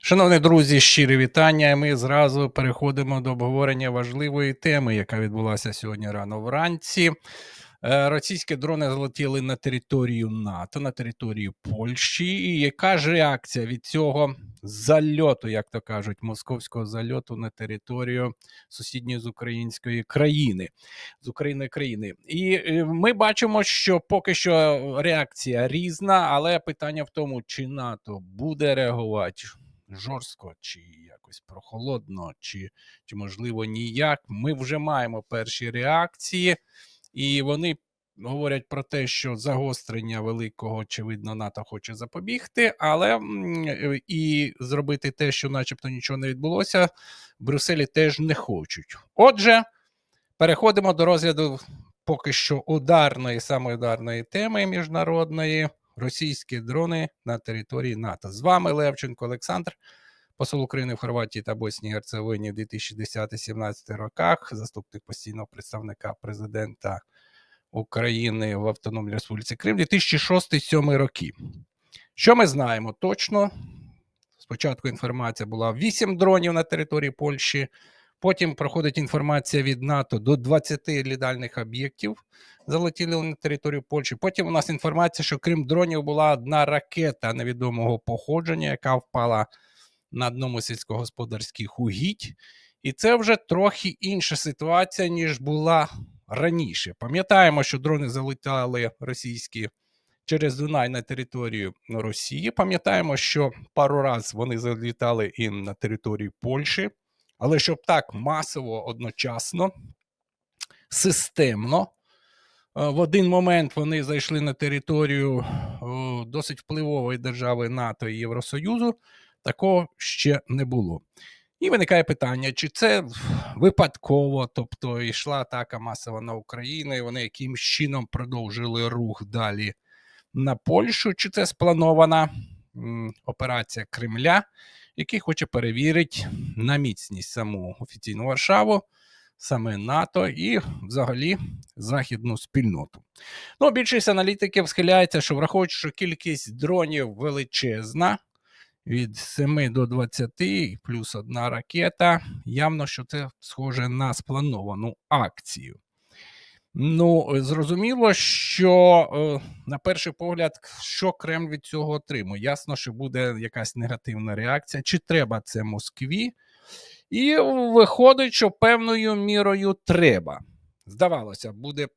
Шановні друзі, щирі вітання. Ми зразу переходимо до обговорення важливої теми, яка відбулася сьогодні рано вранці. Е, Російські дрони залетіли на територію НАТО, на територію Польщі. І яка ж реакція від цього зальоту, як то кажуть, московського зальоту на територію сусідньої з української країни, з України країни? І е, ми бачимо, що поки що реакція різна, але питання в тому, чи НАТО буде реагувати жорстко, чи якось прохолодно, чи, чи можливо ніяк. Ми вже маємо перші реакції, і вони говорять про те, що загострення великого, очевидно, НАТО хоче запобігти, але е, і зробити те, що начебто нічого не відбулося, в Брюсселі теж не хочуть. Отже, переходимо до розгляду поки що ударної, саме ударної теми міжнародної. Російські дрони на території НАТО. З вами Левченко Олександр, посол України в Хорватії та Боснії і Герцеговині в 2010-17 роках, заступник постійного представника президента України в Автономній Республіці Крим 2006-2007 роки. Що ми знаємо точно? Спочатку інформація була 8 дронів на території Польщі. Потім проходить інформація від НАТО до 20 літальних об'єктів залетіли на територію Польщі. Потім у нас інформація, що крім дронів була одна ракета невідомого походження, яка впала на одному сільськогосподарських угідь. І це вже трохи інша ситуація, ніж була раніше. Пам'ятаємо, що дрони залетали російські через Дунай на територію Росії. Пам'ятаємо, що пару разів вони залітали і на територію Польщі, але щоб так масово одночасно, системно. Е, В один момент вони зайшли на територію досить впливової держави НАТО і Євросоюзу. Такого ще не було. І виникає питання, чи це випадково, тобто йшла атака масова на Україну, і вони якимсь чином продовжили рух далі на Польщу, чи це спланована операція Кремля, який хоче перевірити на міцність саму офіційну Варшаву, саме НАТО і взагалі західну спільноту. Ну, більшість аналітиків схиляється, що враховуючи, що кількість дронів величезна. Від 7 до 20 плюс одна ракета. Явно, що це схоже на сплановану акцію. Ну, е, зрозуміло, що е, на перший погляд, що Кремль від цього отримує. Ясно, що буде якась негативна реакція, чи треба це Москві. І виходить, що певною мірою треба. Здавалося, буде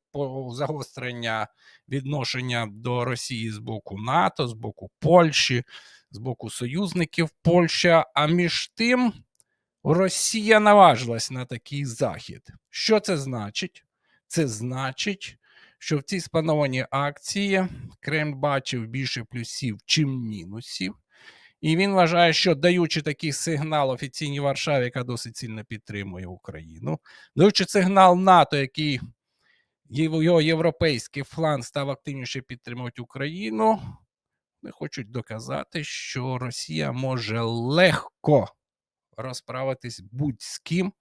загострення відношення до Росії з боку НАТО, з боку Польщі, з боку союзників Польща. А між тим Росія наважилась на такий захід. Що це значить? Це значить, що в цій спланованій акції Кремль бачив більше плюсів, чим мінусів. І він вважає, що даючи такий сигнал офіційній Варшаві, яка досить сильно підтримує Україну, даючи сигнал НАТО, який його європейський фланг став активніше підтримувати Україну, вони хочуть доказати, що Росія може легко розправитись будь з ким,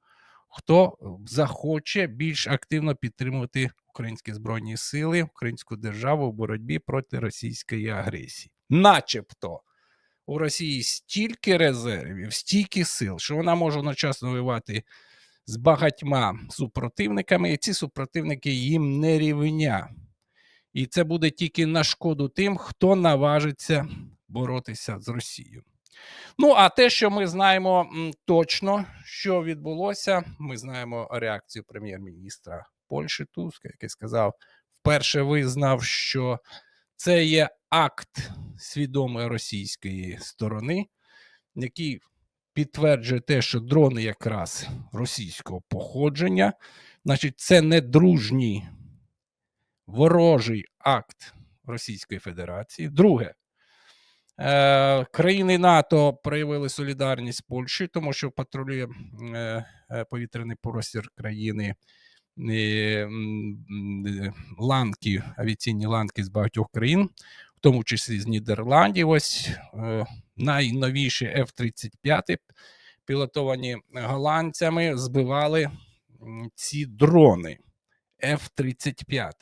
хто захоче більш активно підтримувати українські збройні сили, українську державу в боротьбі проти російської агресії. Начебто у Росії стільки резервів, стільки сил, що вона може одночасно воювати з багатьма супротивниками, і ці супротивники їм не рівня. І це буде тільки на шкоду тим, хто наважиться боротися з Росією. Ну, а те, що ми знаємо точно, що відбулося, ми знаємо реакцію прем'єр-міністра Польщі Туска, який сказав, вперше визнав, що це є акт свідомої російської сторони, який підтверджує те, що дрони якраз російського походження, значить, це не дружній ворожий акт Російської Федерації. Друге, е, країни НАТО проявили солідарність з Польщею, тому що патрулює е, е, повітряний простір країни. Ланки, авіаційні ланки з багатьох країн, в тому числі з Нідерландів. Ось найновіші F-35, пілотовані голландцями, збивали ці дрони F-35.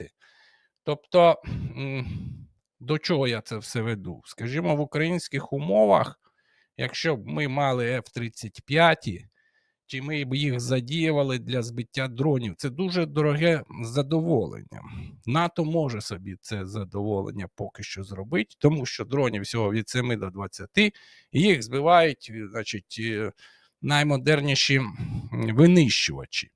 Тобто, м, до чого я це все веду? Скажімо, в українських умовах якщо б ми мали F-35, чи ми б їх задіювали для збиття дронів, це дуже дороге задоволення. НАТО може собі це задоволення поки що зробити, тому що дронів всього від 7 до 20, і їх збивають, значить, е, наймодерніші винищувачі.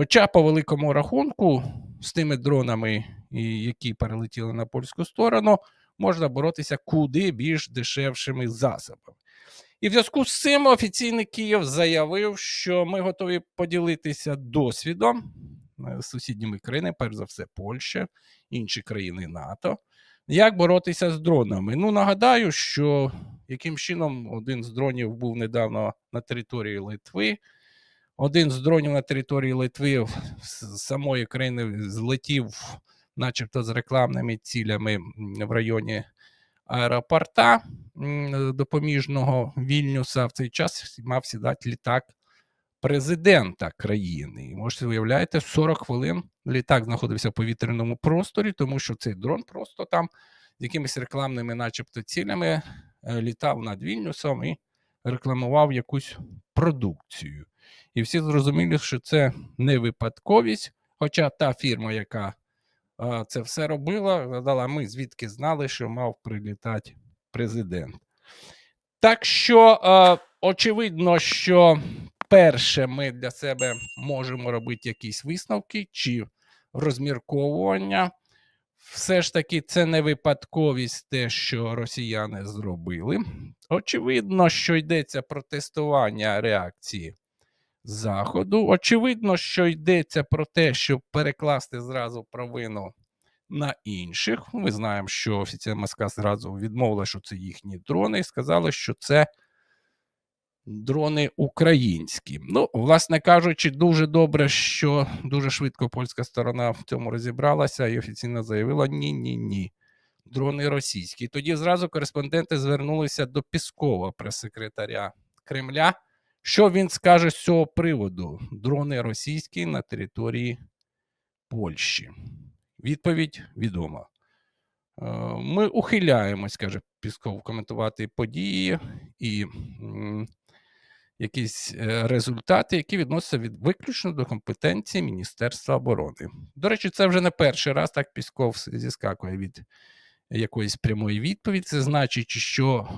Хоча, по великому рахунку, з тими дронами, які перелетіли на польську сторону, можна боротися куди більш дешевшими засобами. І в зв'язку з цим офіційний Київ заявив, що ми готові поділитися досвідом е, з сусідніми країнами, перш за все, Польща, інші країни НАТО, як боротися з дронами. Ну, нагадаю, що яким чином один з дронів був недавно на території Литви. Один з дронів на території Литви з самої країни злетів, начебто, з рекламними цілями в районі аеропорта допоміжного Вільнюса. В цей час мав сідати літак президента країни. І можете уявляєте, 40 хвилин літак знаходився в повітряному просторі, тому що цей дрон просто там з якимись рекламними, начебто, цілями е, літав над Вільнюсом і рекламував якусь продукцію. І всі зрозуміли, що це не випадковість. Хоча та фірма, яка а, це все робила, гадала, ми звідки знали, що мав прилітати президент. Так що, е, очевидно, що перше, ми для себе можемо робити якісь висновки чи розмірковування. Все ж таки, це не випадковість те, що росіяни зробили. Очевидно, що йдеться про тестування реакції Заходу. Очевидно, що йдеться про те, щоб перекласти зразу провину на інших. Ми знаємо, що офіційна Москва зразу відмовила, що це їхні дрони, і сказали, що це дрони українські. Ну, власне кажучи, дуже добре, що дуже швидко польська сторона в цьому розібралася і офіційно заявила: ні, ні, ні. Дрони російські. Тоді зразу кореспонденти звернулися до Піскова, прес-секретаря Кремля. Що він скаже з цього приводу? Дрони російські на території Польщі. Відповідь відома. Е, Ми ухиляємось, каже Пісков, коментувати події і якісь е, результати, які відносяться від виключно до компетенції Міністерства оборони. До речі, це вже не перший раз так Пісков зіскакує від якоїсь прямої відповіді. Це значить, що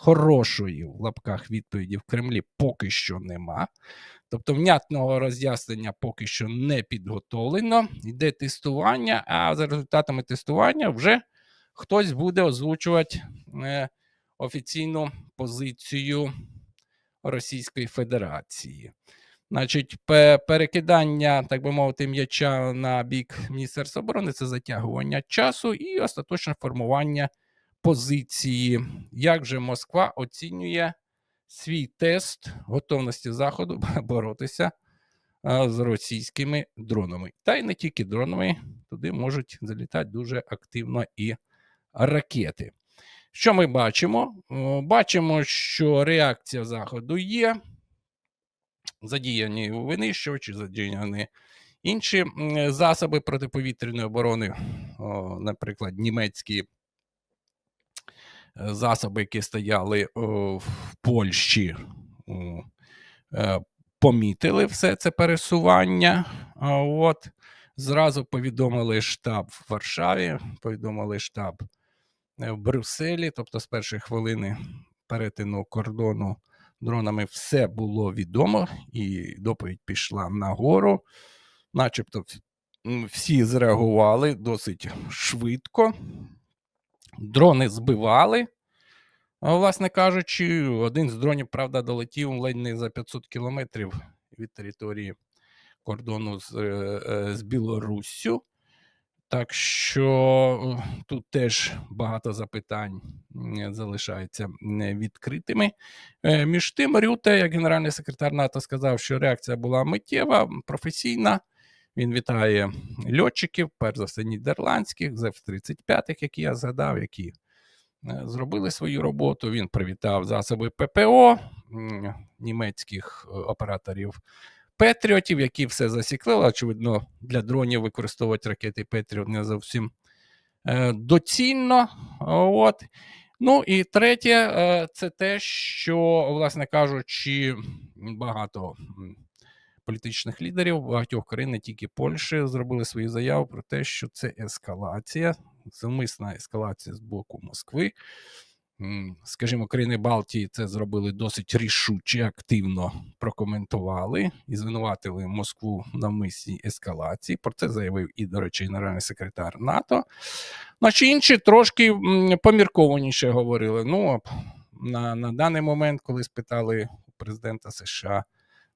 хорошої в лапках відповіді в Кремлі поки що нема. Тобто внятного роз'яснення поки що не підготовлено. Йде тестування, а за результатами тестування вже хтось буде озвучувати е, офіційну позицію Російської Федерації. Значить, перекидання, так би мовити, м'яча на бік Міністерства оборони це затягування часу і остаточне формування позиції. Як же Москва оцінює свій тест готовності Заходу боротися з російськими дронами? Та й не тільки дронами, туди можуть залітати дуже активно і ракети. Що ми бачимо? Бачимо, що реакція Заходу є. Задіяні винищувачі, задіяні інші засоби протиповітряної оборони, наприклад, німецькі засоби, які стояли в Польщі, е, помітили все це пересування. От зразу повідомили штаб в Варшаві, повідомили штаб е, в Брюсселі, тобто з першої хвилини перетину кордону дронами все було відомо, і доповідь пішла нагору. Начебто всі зреагували досить швидко. Дрони збивали. Власне кажучи, один з дронів, правда, долетів ледь не за 500 кілометрів від території кордону з, е, е, з Білоруссю. Так що е, тут теж багато запитань м, залишаються відкритими. Між тим, Рюте, як генеральний секретар НАТО, сказав, що реакція була миттєва, професійна. Він вітає льотчиків, перш за все, нідерландських, з F-35, які я згадав, які е, зробили свою роботу. Він привітав засоби ППО німецьких е, операторів Петріотів, які все засікли. Очевидно, для дронів використовувати ракети Петріот не зовсім е, доцільно. От. Ну і третє, це те, що, власне кажучи, багато політичних лідерів багатьох країн, не тільки Польщі, зробили свої заяви про те, що це ескалація, зумисна ескалація з боку Москви. Скажімо, країни Балтії це зробили досить рішуче, активно прокоментували і звинуватили Москву в навмисній ескалації. Про це заявив і, до речі, генеральний секретар НАТО. Значить, інші трошки поміркованіше говорили. Ну, на, на даний момент, коли спитали президента США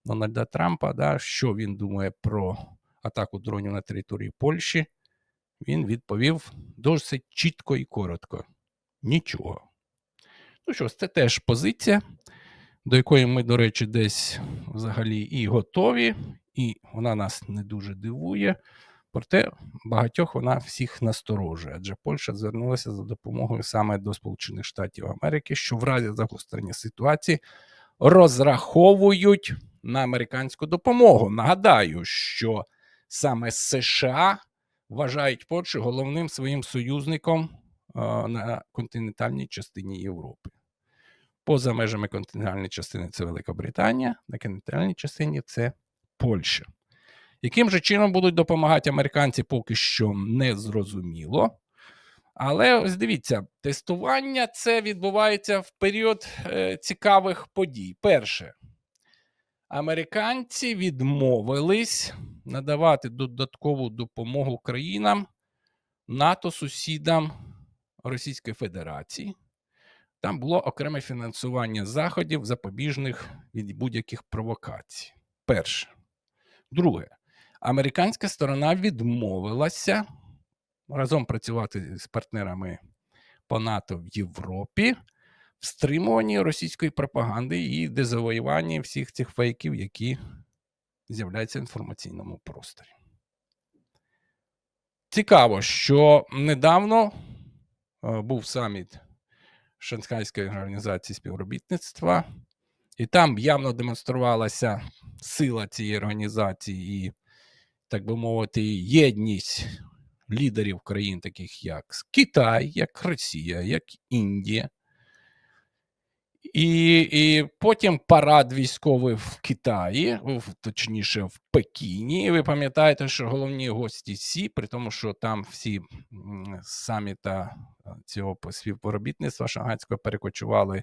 Дональда Трампа, да, що він думає про атаку дронів на території Польщі, він відповів досить чітко і коротко: нічого. Ну що це теж позиція, до якої ми, до речі, десь взагалі і готові, і вона нас не дуже дивує. Проте багатьох вона всіх насторожує, адже Польща звернулася за допомогою саме до Сполучених Штатів Америки, що в разі загострення ситуації розраховують на американську допомогу. Нагадаю, що саме США вважають Польщу головним своїм союзником на континентальній частині Європи. Поза межами континентальної частини це Велика Британія, на континентальній частині це Польща. Яким же чином будуть допомагати американці, поки що не зрозуміло. Але ось дивіться, тестування це відбувається в період е, цікавих подій. Перше, американці відмовились надавати додаткову допомогу країнам НАТО, сусідам Російської Федерації. Там було окреме фінансування заходів, запобіжних від будь-яких провокацій. Перше. Друге, американська сторона відмовилася разом працювати з партнерами по НАТО в Європі в стримуванні російської пропаганди і дезавоюванні всіх цих фейків, які з'являються в інформаційному просторі. Цікаво, що недавно е, був саміт Шанхайської організації співробітництва, і там явно демонструвалася сила цієї організації і, так би мовити, єдність лідерів країн, таких як Китай, як Росія, як Індія. І, і потім парад військовий в Китаї, точніше в Пекіні. І ви пам'ятаєте, що головні гості Сі, при тому, що там всі саміта цього співпоробітництва шанghайського перекочували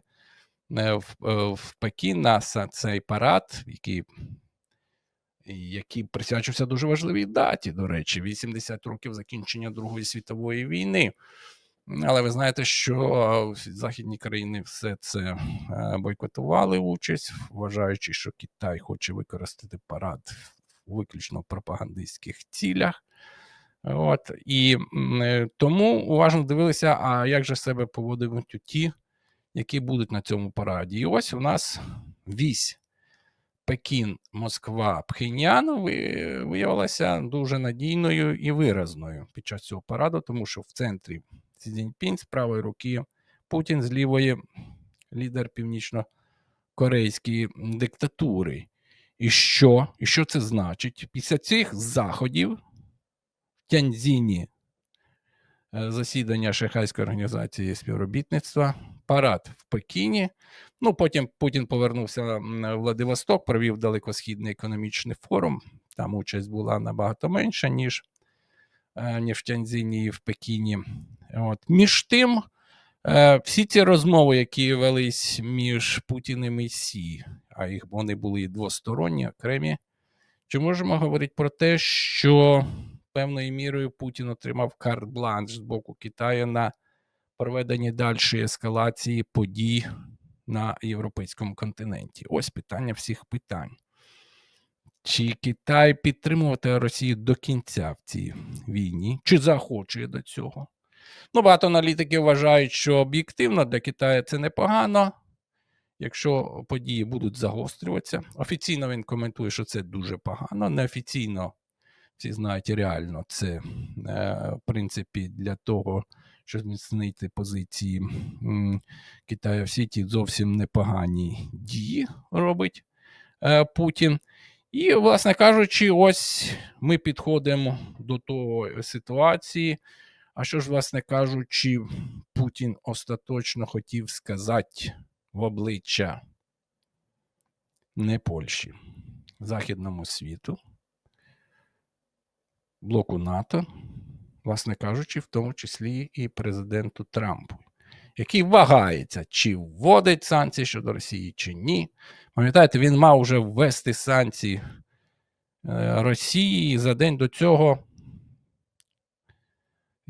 е, в, е, в Пекін на цей парад, який, який присвячився дуже важливій даті, до речі, 80 років закінчення Другої світової війни. Але ви знаєте, що західні країни все це е, бойкотували участь, вважаючи, що Китай хоче використати парад виключно в пропагандистських цілях. От, і е, тому уважно дивилися, а як же себе поводитимуть ті, які будуть на цьому параді. І ось у нас вісь Пекін, Москва, Пхеньян виявилася дуже надійною і виразною під час цього параду, тому що в центрі Сі Цзіньпінь з правої руки, Путін з лівої лідер північно-корейської диктатури. І що? І що це значить? Після цих заходів в Тяньцзіні е, засідання Шанхайської організації співробітництва, парад в Пекіні. Ну, потім Путін повернувся в Владивосток, провів далекосхідний економічний форум. Там участь була набагато менша, ніж, е, ніж в Тяньцзіні і в Пекіні. От. Між тим, е, всі ці розмови, які велись між Путіним і Сі, а їх вони були двосторонні, окремі, чи можемо говорити про те, що певною мірою Путін отримав карт-бланш з боку Китаю на проведення дальшої ескалації подій на європейському континенті? Ось питання всіх питань. Чи Китай підтримувати Росію до кінця в цій війні, чи захоче до цього? Ну, багато аналітиків вважають, що об'єктивно для Китаю це непогано, якщо події будуть загострюватися. Офіційно він коментує, що це дуже погано. Неофіційно, всі знають, реально це, е, в принципі, для того, щоб зміцнити позиції Китаю в світі зовсім непогані дії робить е, Путін. І, власне кажучи, ось ми підходимо до того ситуації, А що ж, власне кажучи, Путін остаточно хотів сказати в обличчя не Польщі, Західному світу, блоку НАТО, власне кажучи, в тому числі і президенту Трампу, який вагається, чи вводить санкції щодо Росії, чи ні. Пам'ятаєте, він мав вже ввести санкції е, Росії за день до цього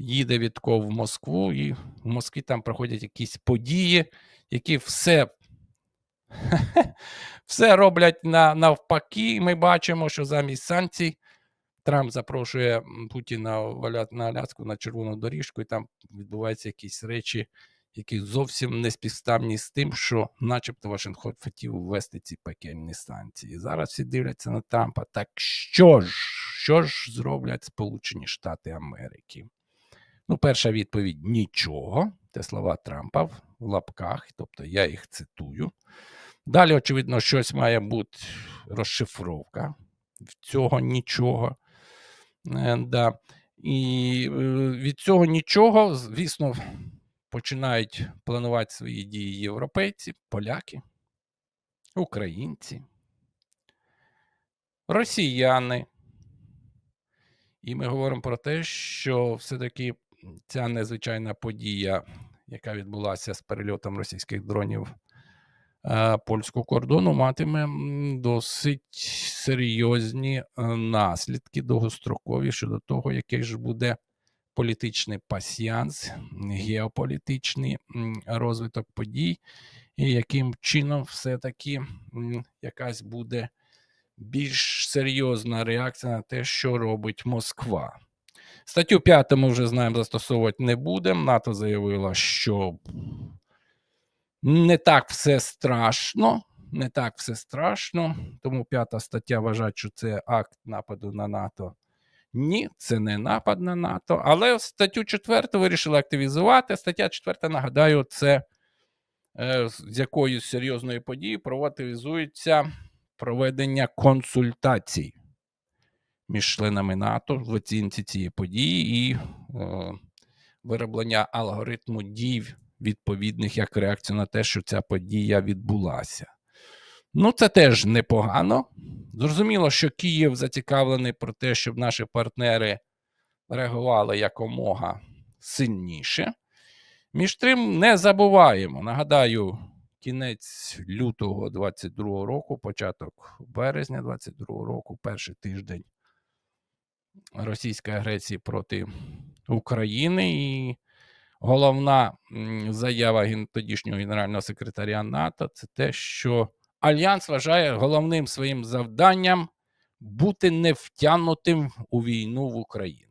їде Вітков в Москву, і в Москві там проходять якісь події, які все, все роблять на, навпаки. Ми бачимо, що замість санкцій Трамп запрошує Путіна в на Аляску на червону доріжку, і там відбуваються якісь речі, які зовсім не співставні з тим, що, начебто, Вашингтон хотів ввести ці пекельні санкції. Зараз всі дивляться на Трампа. Так що ж, що ж зроблять Сполучені Штати Америки? Ну, перша відповідь нічого. Це слова Трампа в лапках, тобто я їх цитую. Далі, очевидно, щось має бути розшифровка в цього нічого. Е, да. І е, від цього нічого, звісно, починають планувати свої дії європейці, поляки, українці, росіяни. І ми говоримо про те, що все-таки ця незвичайна подія, яка відбулася з перельотом російських дронів польського кордону, матиме досить серйозні е, наслідки довгострокові щодо того, який ж буде політичний пасіянс, геополітичний розвиток подій, і яким чином все-таки якась буде більш серйозна реакція на те, що робить Москва. Статтю 5 ми вже знаємо, застосовувати не будемо. НАТО заявила, що не так все страшно. Не так все страшно. Тому п'ята стаття вважає, що це акт нападу на НАТО. Ні, це не напад на НАТО. Але статтю 4 вирішили активізувати. Стаття 4, нагадаю, це е, з якоюсь серйозною подією проватизується проведення консультацій між членами НАТО в оцінці цієї події і е, вироблення алгоритму дій відповідних як реакцію на те, що ця подія відбулася. Ну, це теж непогано. Зрозуміло, що Київ зацікавлений про те, щоб наші партнери реагували якомога сильніше. Між тим не забуваємо. Нагадаю, кінець лютого 22 року, початок березня 22 року, перший тиждень російської агресії проти України. І головна заява тодішнього генерального секретаря НАТО це те, що Альянс вважає головним своїм завданням бути не втягнутим у війну в Україну.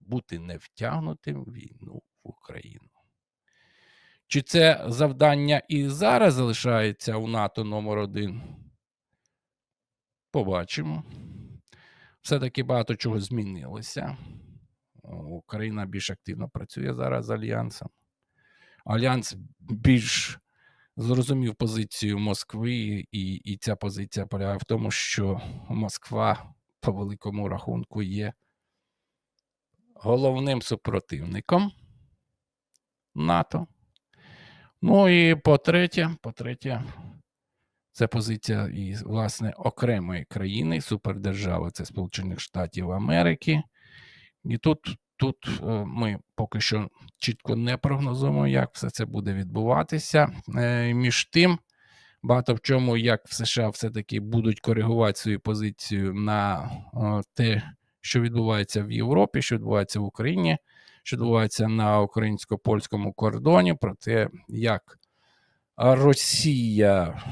Бути не втягнутим в війну в Україну. Чи це завдання і зараз залишається у НАТО номер один? Побачимо. Все-таки багато чого змінилося. Україна більш активно працює зараз з Альянсом. Альянс більш зрозумів позицію Москви, і, і ця позиція полягає в тому, що Москва по великому рахунку є головним супротивником НАТО. Ну і по-третє, по-третє, це позиція і, власне, окремої країни, супердержави, це Сполучених Штатів Америки. І тут, тут е, ми поки що чітко не прогнозуємо, як все це буде відбуватися. Е, Між тим, багато в чому, як в США все-таки будуть коригувати свою позицію на е, те, що відбувається в Європі, що відбувається в Україні, що відбувається на українсько-польському кордоні, про те, як Росія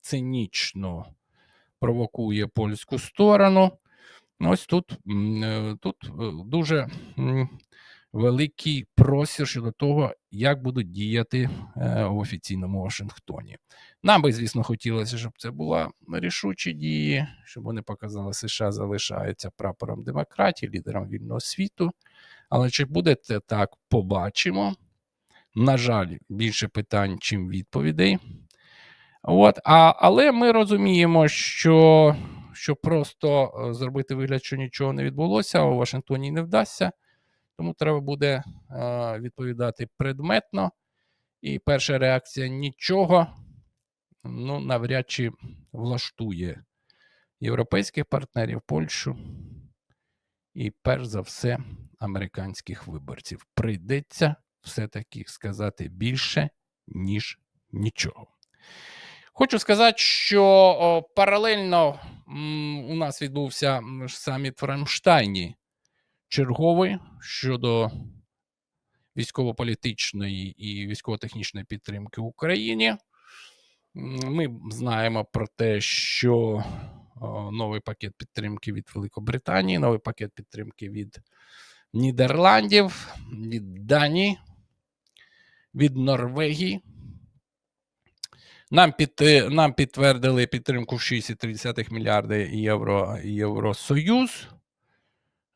цинічно провокує польську сторону. Ось тут, е, тут е, дуже великий простір щодо того, як будуть діяти е, в офіційному Вашингтоні. Нам би, звісно, хотілося, щоб це були рішучі дії, щоб вони показали, що США залишається прапором демократії, лідером вільного світу. Але чи буде це так, побачимо. На жаль, більше питань, чим відповідей. От, а, але ми розуміємо, що, що просто е, зробити вигляд, що нічого не відбулося, а у Вашингтоні не вдасться. Тому треба буде е, відповідати предметно. І перша реакція нічого, ну, навряд чи влаштує європейських партнерів, Польщу і, перш за все, американських виборців. Прийдеться все-таки сказати більше, ніж нічого. Хочу сказати, що паралельно у нас відбувся саміт в Рамштайні, черговий щодо військово-політичної і військово-технічної підтримки Україні. Ми знаємо про те, що новий пакет підтримки від Великобританії, новий пакет підтримки від Нідерландів, від Данії, від Норвегії. Нам, під, нам підтвердили підтримку в 6,3 мільярди євро Євросоюз.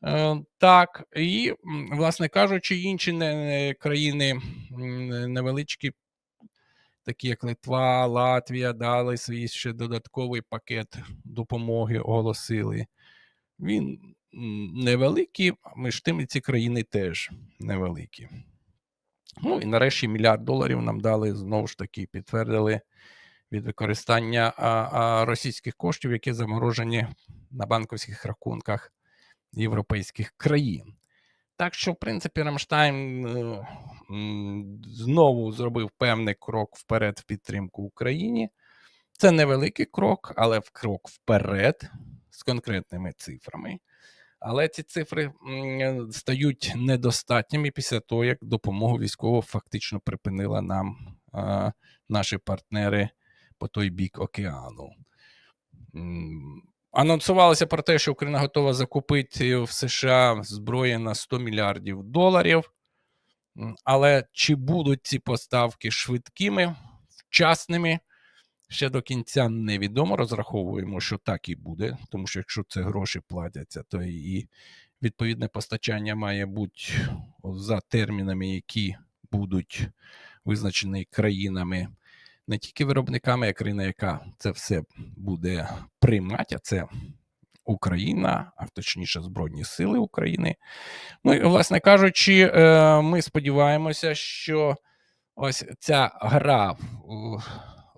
Е, Так, і, власне кажучи, інші країни невеличкі, такі як Литва, Латвія, дали свій ще додатковий пакет допомоги, оголосили. Він невеликий, між тим ці країни теж невеликі. Ну і нарешті мільярд доларів нам дали знову ж таки, підтвердили від використання а, а, російських коштів, які заморожені на банківських рахунках європейських країн. Так що, в принципі, Рамштайн е, знову зробив певний крок вперед в підтримку Україні. Це невеликий крок, але крок вперед з конкретними цифрами. Але ці цифри стають недостатніми після того, як допомогу військово фактично припинила нам а, наші партнери по той бік океану. Анонсувалося про те, що Україна готова закупити в США зброї на 100 мільярдів доларів. Але чи будуть ці поставки швидкими, вчасними? Ще до кінця невідомо. Розраховуємо, що так і буде, тому що якщо це гроші платяться, то і відповідне постачання має бути за термінами, які будуть визначені країнами, не тільки виробниками, а країна, яка це все буде приймати, а це Україна, а точніше Збройні Сили України. Ну і, власне кажучи, е, ми сподіваємося, що ось ця гра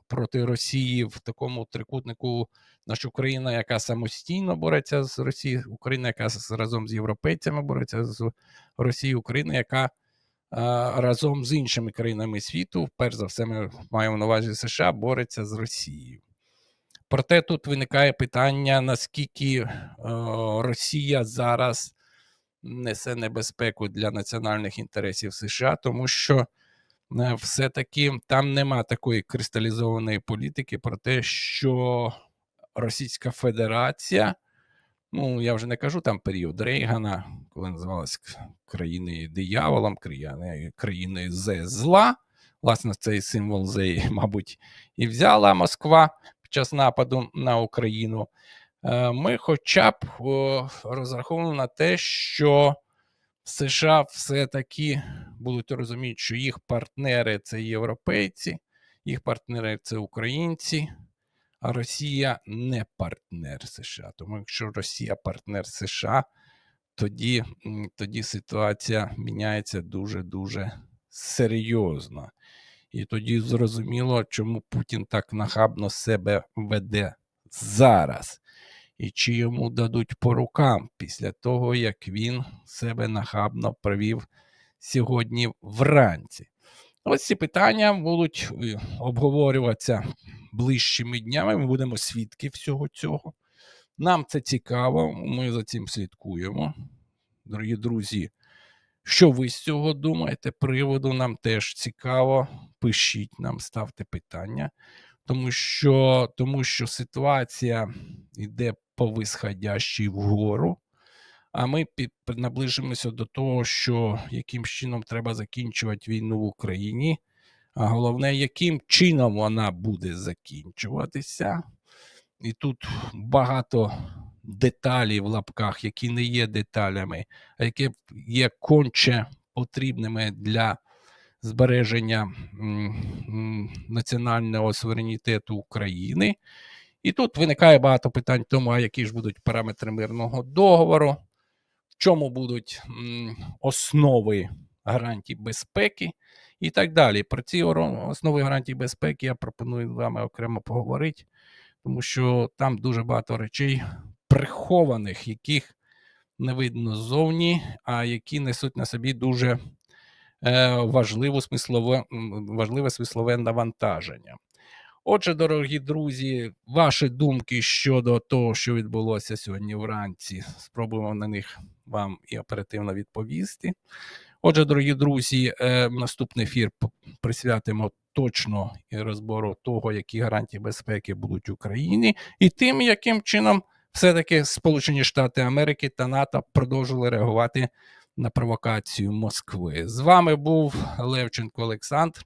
проти Росії в такому трикутнику, наша Україна, яка самостійно бореться з Росією, Україна, яка разом з європейцями бореться з Росією, Україна, яка разом з іншими країнами світу, перш за все, ми маємо на увазі США, бореться з Росією. Проте тут виникає питання, наскільки Росія зараз несе небезпеку для національних інтересів США, тому що все-таки там нема такої кристалізованої політики про те, що Російська Федерація, ну я вже не кажу там період Рейгана, коли називалась країною дияволом, країною, зе зла. Власне, цей символ зе, мабуть, і взяла Москва під час нападу на Україну. Е, Ми хоча б розраховували на те, що США все-таки будуть розуміти, що їх партнери це європейці, їх партнери це українці, а Росія не партнер США. Тому якщо Росія партнер США, тоді, тоді ситуація міняється дуже-дуже серйозно. І тоді зрозуміло, чому Путін так нахабно себе веде зараз. І чи йому дадуть по рукам після того, як він себе нахабно провів сьогодні вранці. Ось ці питання будуть е, обговорюватися ближчими днями. Ми будемо свідки всього цього. Нам це цікаво, ми за цим слідкуємо. Дорогі друзі, що ви з цього думаєте? Приводу нам теж цікаво. Пишіть нам, ставте питання, тому що, тому що ситуація йде по висходящій вгору. А ми під, наближимося до того, що яким чином треба закінчувати війну в Україні, а головне, яким чином вона буде закінчуватися. І тут багато деталей в лапках, які не є деталями, а які є конче потрібними для збереження національного суверенітету України. І тут виникає багато питань, тому, а які ж будуть параметри мирного договору. в чому будуть основи гарантій безпеки і так далі. Про ці основи гарантій безпеки я пропоную з вами окремо поговорити, тому що там дуже багато речей прихованих, яких не видно ззовні, а які несуть на собі дуже важливу смислове, важливе смислове навантаження. Отже, дорогі друзі, ваші думки щодо того, що відбулося сьогодні вранці, спробуємо на них вам і оперативно відповісти. Отже, дорогі друзі, е, наступний ефір присвятимо точно розбору того, які гарантії безпеки будуть Україні, і тим, яким чином все-таки Сполучені Штати Америки та НАТО продовжили реагувати на провокацію Москви. З вами був Левченко Олександр.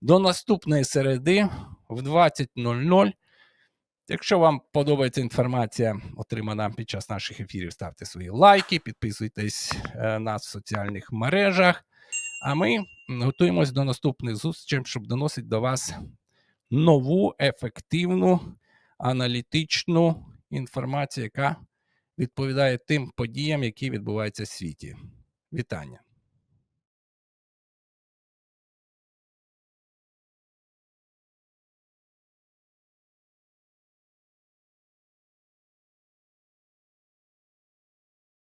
До наступної середи в 20.00. Якщо вам подобається інформація, отримана під час наших ефірів, ставте свої лайки, підписуйтесь е, нас в соціальних мережах. А ми готуємось до наступних зустрічей, щоб доносити до вас нову, ефективну, аналітичну інформацію, яка відповідає тим подіям, які відбуваються в світі. Вітання!